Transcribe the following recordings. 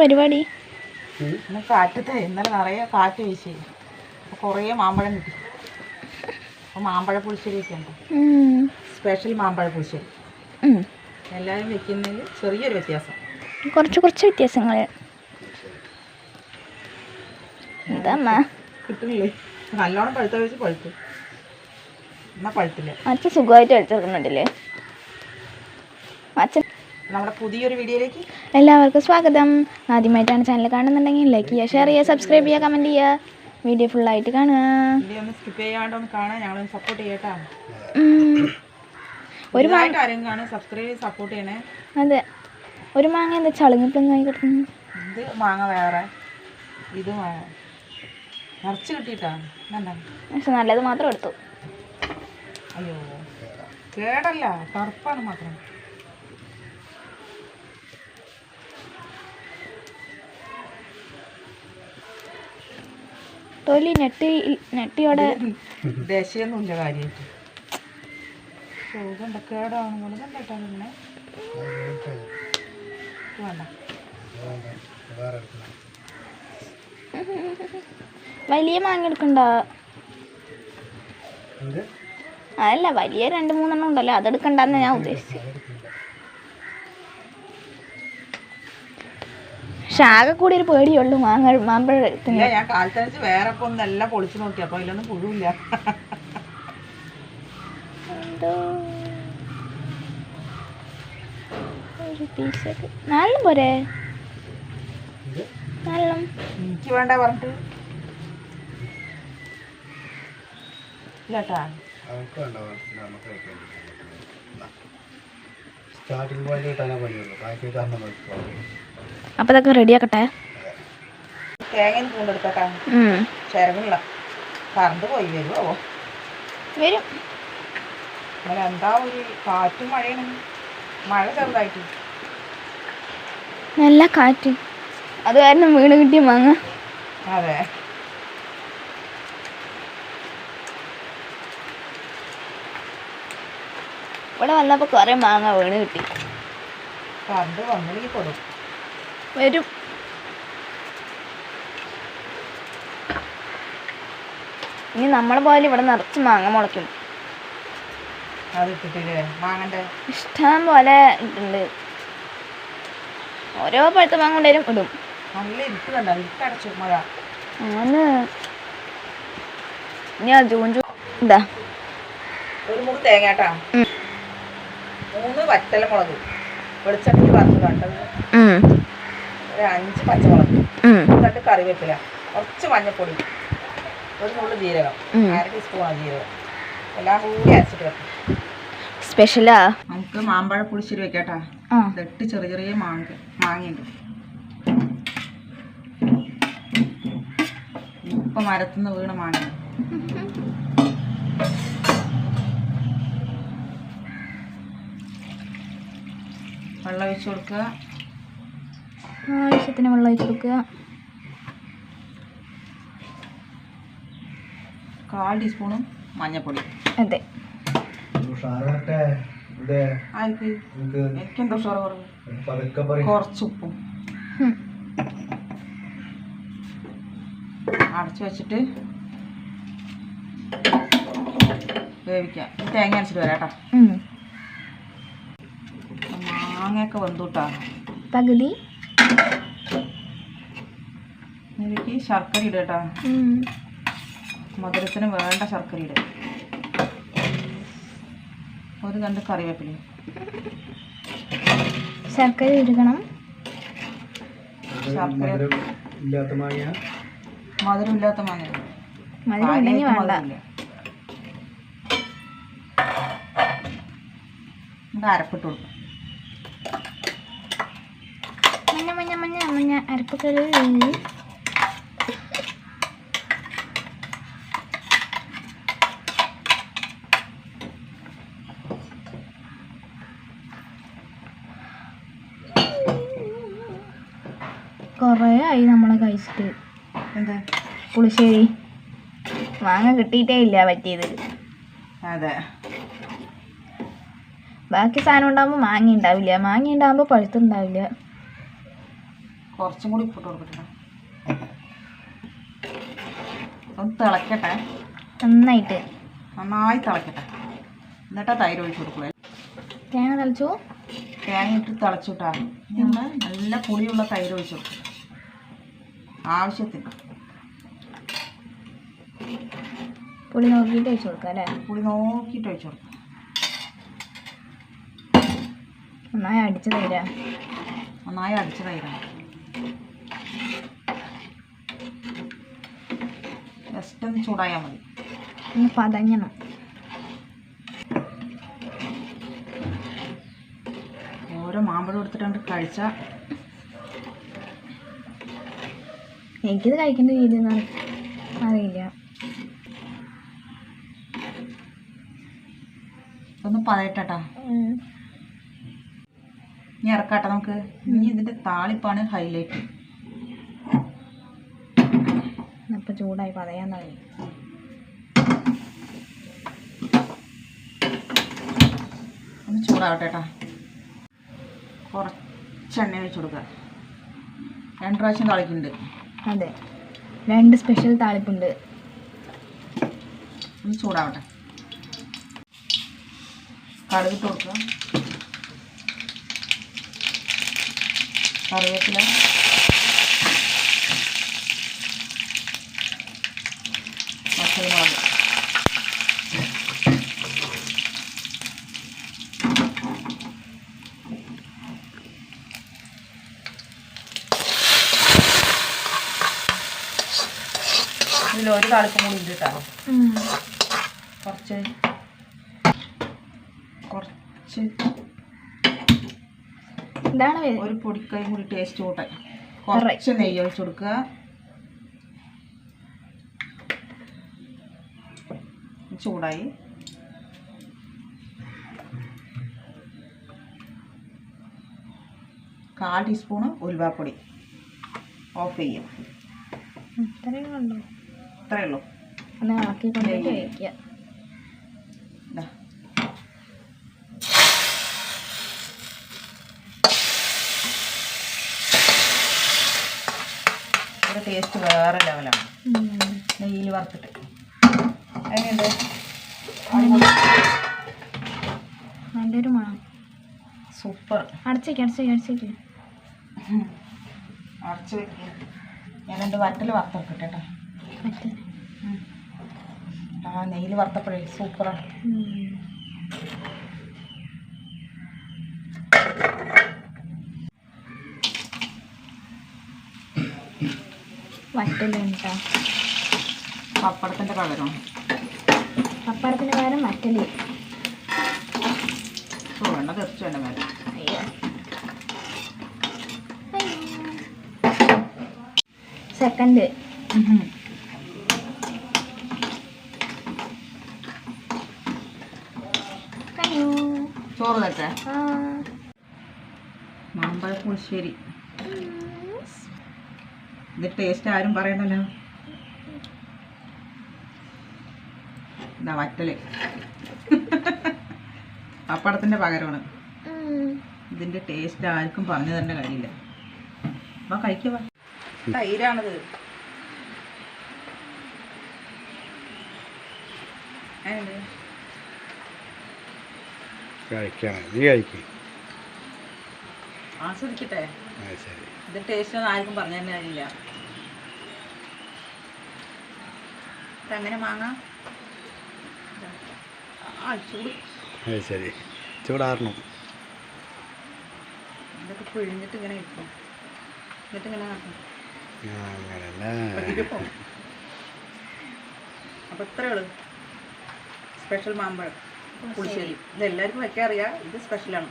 പരിപാടി. കാറ്റത്തെ ഇന്നലെ നിറയെ കാറ്റ് വീശി. കുറേ മാമ്പഴം കിട്ടി. അപ്പോൾ മാമ്പഴ പുളിശ്ശേരിയൊക്കെ ഉണ്ട് സ്പെഷ്യൽ മാമ്പഴ പുളിശ്ശേരി. എല്ലാവരും വെക്കുന്നതിൽ ചെറിയൊരു വ്യത്യാസം. കുറച്ച് കുറച്ച് വ്യത്യാസങ്ങൾ എന്താ കിട്ടുന്നില്ലേ? നല്ലോണം പഴുത്ത വെച്ച് പഴുത്തു. എന്നാ പഴുത്തില്ല. അച്ഛൻ സുഖമായിട്ട് അച്ഛൻ നമ്മുടെ പുതിയൊരു വീഡിയോയിലേക്ക് എല്ലാവർക്കും സ്വാഗതം. ആദ്യമായിട്ടാണ് ചാനൽ കാണുന്നുണ്ടെങ്കിൽ ലൈക്ക് ചെയ്യുക ഷെയർ ചെയ്യുക സബ്സ്ക്രൈബ് ചെയ്യുക കമന്റ് ചെയ്യുക. വീഡിയോ ഫുൾ ആയിട്ട് കാണുക. വീഡിയോ ഒന്ന് സ്കിപ്പ് ചെയ്യാണ്ട് ഒന്ന് ഞങ്ങളൊന്ന് സപ്പോർട്ട് ചെയ്യട്ടോ. ഒരു മാങ്ങ ആരെങ്കിലും സബ്സ്ക്രൈബ് സപ്പോർട്ട് ചെയ്യണേ. അതെ. ഒരു മാങ്ങ എന്താ ചളുങ്ങിപ്പളങ്ങായി കിടക്കുന്നു? ഇത് മാങ്ങ വേറെ. ഇത് മാങ്ങ നിറച്ച് പക്ഷെ നല്ലത് മാത്രം എടുത്തു. അയ്യോ. കേടല്ല കറുപ്പാണ് മാത്രം. തൊലി നെട്ടി നെട്ടിയോടെ ദേശീയൊന്നുമില്ല കാര്യമായിട്ട്. ഇതുണ്ട് കേടാണ്. പോലെ കണ്ടേട്ടാ പിന്നെ വലിയ മാങ്ങ എടുക്കണ്ടോ? അതല്ല വലിയ രണ്ട് മൂന്നെണ്ണം ഉണ്ടല്ലോ. അതെടുക്കണ്ടെന്ന് ഞാൻ ഉദ്ദേശിച്ചത് പക്ഷെ ആകെ കൂടി ഒരു പേടിയുള്ളു മാങ്ങ മാമ്പഴത്തിന് ഇല്ല ഞാൻ കാലത്തനുസരിച്ച് വേറെ ഒന്നെല്ലാം പൊളിച്ചു നോക്കി. അപ്പൊ അതിലൊന്നും പുഴുവില്ല. എന്തോ? ഒരു പീസൊക്കെ നല്ല പോരെ? നല്ല എനിക്ക് വേണ്ട പറഞ്ഞിട്ട്. ഇല്ലട്ടാ സ്റ്റാർട്ടിംഗ് പോയിന്റ് കിട്ടാനേ പണിയുള്ളൂ. ബാക്കി കാരണം അപ്പോൾ ഇതൊക്കെ റെഡിയാക്കട്ടെ തേങ്ങ പൂണ്ടെടുത്തോട്ടാ ചിരവില്ല കറണ്ട് പോയി വരുമോ വരും. അങ്ങനെ എന്താ ഒരു കാറ്റും മഴയാണ് മഴ ചെറുതായിട്ട്. നല്ല കാറ്റ്. അത് കാരണം വീണ് കിട്ടിയ മാങ്ങ. അതെ. ഇവിടെ വന്നപ്പോൾ കുറേ മാങ്ങ വീണ് കിട്ടി. കറണ്ട് വന്നില്ലെങ്കിൽ കൊടുക്കും വരും. ഇനി നമ്മളെ പോലെ ഇവിടെ നിറച്ച് മാങ്ങ മുളയ്ക്കും. ഇഷ്ടം പോലെ ഇട്ടുണ്ട് ഓരോ പഴുത്ത മാങ്ങ കൊണ്ടേരും ഇടും. അങ്ങനെ ഞാൻ ജൂൺ ജൂ ഇതാ. ഒരു മൂന്ന് തേങ്ങ. മൂന്ന് വറ്റല മുളക് വെളിച്ചെണ്ണയ്ക്ക് വറുത്ത് കണ്ടത് ഒരു അഞ്ച് പച്ചമുളക് രണ്ട് കറിവേപ്പില കുറച്ച് മഞ്ഞൾപ്പൊടി ഒരു നുള്ളു ജീരകം. അര ടീസ്പൂണാണ് ജീരകം. എല്ലാം കൂടി അരച്ചിട്ട് വെക്കും. സ്പെഷ്യലാ നമുക്ക് മാമ്പഴ പുളിശ്ശേരി വെക്കാട്ടാ. ഇതെട്ട് ചെറിയ ചെറിയ മാങ്ങ മാങ്ങയുണ്ട്. ഇപ്പൊ മരത്തുനിന്ന് വീണ മാങ്ങ. വെള്ളം ഒഴിച്ച് കൊടുക്കുക. ആവശ്യത്തിന് വെള്ളം ഒഴിച്ച് കൊടുക്കുക. കാൽ ടീസ്പൂണും മഞ്ഞൾപ്പൊടി അതെ. കുറച്ചുപ്പും ഇവിടെ ആർക്ക്? നമുക്ക് എനിക്കെന്താ ഉഷാറ് കുറവ് കുറച്ച് ഉപ്പും. ഉം. അടച്ചു വെച്ചിട്ട് വേവിക്കാം. തേങ്ങ അരച്ചിട്ട് വരാം കേട്ടോ. മാങ്ങയൊക്കെ വെന്തുട്ടാ. പകുതി. ഇതിലേക്ക് ശർക്കര ഇടുക കേട്ടോ. മധുരത്തിന് വേണ്ട ശർക്കര ഇട. ഒരു കണ്ട് കറിവേപ്പില ശർക്കര ഇടണം. മധുരമില്ലാത്ത മധുരം ഇല്ലാത്ത മാങ്ങ മധുരം ഇല്ലാത്ത മാങ്ങ അരപ്പിട്ട് കൊടുക്കും. മഞ്ഞ മഞ്ഞ മഞ്ഞ മഞ്ഞ. അരപ്പക്കറി കുറേ ആയി നമ്മളെ കഴിച്ചിട്ട്. എന്താ? പുളിശ്ശേരി. മാങ്ങ കിട്ടിയിട്ടേ ഇല്ല പറ്റിയത്. അതെ. ബാക്കി സാധനം ഉണ്ടാകുമ്പോൾ മാങ്ങ ഉണ്ടാവില്ല. മാങ്ങ ഉണ്ടാകുമ്പോൾ പഴുത്തുണ്ടാവില്ല കുറച്ചും കൂടി ഇപ്പോട്ട് കൊടുക്കട്ടെ ഒന്ന് തിളക്കട്ടെ. നന്നായിട്ട്. നന്നായി തിളക്കട്ടെ. എന്നിട്ടാ തൈര് ഒഴിച്ച് കൊടുക്കുക തേങ്ങ തളിച്ചു? തേങ്ങ ഇട്ട് തിളച്ചുട്ടാ നമ്മൾ നല്ല പുളിയുള്ള തൈര് ഒഴിച്ച് കൊടുക്കുക ആവശ്യത്തിന്. പുളി നോക്കിയിട്ട് ഒഴിച്ചു കൊടുക്കാം അല്ലേ? പുളി നോക്കിയിട്ട് ഒഴിച്ചു കൊടുക്കാം. നന്നായി അടിച്ചു തരാം നന്നായി അടിച്ച തൈരാണ് ജസ്റ്റ് ഒന്ന് ചൂടായാൽ മതി. ഒന്ന് പതഞ്ഞണം. ഓരോ മാമ്പഴം എടുത്തിട്ടുണ്ട് കഴിച്ചാൽ എനിക്കിത് കഴിക്കേണ്ട രീതി ഒന്നും അറിയില്ല ഒന്ന് പതയിട്ടാ. ഇനി ഇറക്കാട്ടെ നമുക്ക്. ഇനി ഇതിന്റെ താളിപ്പാണ് ഹൈലൈറ്റ് ഇപ്പം ചൂടായി പതയാൻ തുടങ്ങി. ഒന്ന് ചൂടാവട്ടെ കേട്ടോ കുറച്ച് എണ്ണ ഒഴിച്ച് കൊടുക്കുക. രണ്ട് പ്രാവശ്യം തളിക്കുന്നുണ്ട് അതെ. രണ്ട് സ്പെഷ്യൽ താളിപ്പുണ്ട്. ഒന്ന് ചൂടാവട്ടെ. കടുക് കൊടുക്കുക. കറിവേപ്പില. പച്ചമുളക്. ഒരു താളിപ്പും കൂടി ഉണ്ട് കേട്ടോ. കുറച്ച് കുറച്ച് എന്താണ് ഒരു പൊടിക്കൈ കൂടി ടേസ്റ്റ് കൂട്ടെ. കുറച്ച് നെയ്യ് ഒഴിച്ചു കൊടുക്കുക. ചൂടായി. കാൽ ടീസ്പൂണ് ഉൽവാപ്പൊടി ഓഫ് ചെയ്യും. ഇത്രയേ ഉള്ളൂ. ഇത്രയേ ഉള്ളൂ. ഒന്ന് ഇളക്കി കൊണ്ടിട്ട് നെയ്യ്. വയ്ക്കുക ഇതിന്റെ ടേസ്റ്റ് വേറെ ലെവലാണ്. നെയ്യിൽ വറുത്തിട്ട്. എങ്ങനെയുണ്ട്? നല്ലൊരു മണം. സൂപ്പർ അടച്ചേക്ക് അടച്ചേക്ക് അടച്ചേക്ക്. അടച്ചു വെക്കുക രണ്ട് വറ്റൽ വറുത്തെടുക്കട്ടെ കേട്ടോ. ആ നെയ്യിൽ വറുത്തപ്പോഴേ സൂപ്പറാണ്. പപ്പടത്തിന്റെ പകരം പപ്പടത്തിന്റെ പപ്പടത്തിന്റെ പകരമാണ് പപ്പടത്തിന് പകരം വറ്റൽ വേണ്ട തെറിച്ച് വേണ്ട മേലെ. അയ്യോ. സെക്കൻഡ് അയ്യോ ആ. മാമ്പഴ പുളിശ്ശേരി. ഇത് ടേസ്റ്റ് ആരും പറയണല്ലോ ഇതാ വറ്റൽ. പപ്പടത്തിന്റെ പകരമാണ്. ഇതിന്റെ ടേസ്റ്റ് ആർക്കും പറഞ്ഞു തരേണ്ട കാര്യമില്ല. അപ്പം കഴിക്കുക തൈരാണത് എങ്ങനെയുണ്ട്? കഴിക്കണം. നീ കഴിക്കും. ആസ്വദിക്കട്ടെ. ആ ശരി. ഇത് ടേസ്റ്റ് ആർക്കും പറഞ്ഞു തന്നെ അങ്ങനെ മാങ്ങ? ശരി. ചൂടാറണം. ഇതൊക്കെ പിഴിഞ്ഞിട്ട് ഇങ്ങനെ എന്നിട്ട് ഇങ്ങനെ സ്പെഷ്യൽ മാമ്പഴം. പുളിശ്ശേരി. ഇത് എല്ലാവർക്കും വെക്കാൻ അറിയാം. ഇത് സ്പെഷ്യലാണ്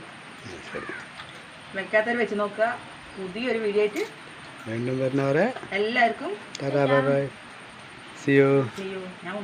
വെക്കാത്തവർ വെച്ച് നോക്കുക. പുതിയൊരു വീഡിയോ ആയിട്ട് വീണ്ടും വരുന്നവരെ എല്ലാവർക്കും ഞാൻ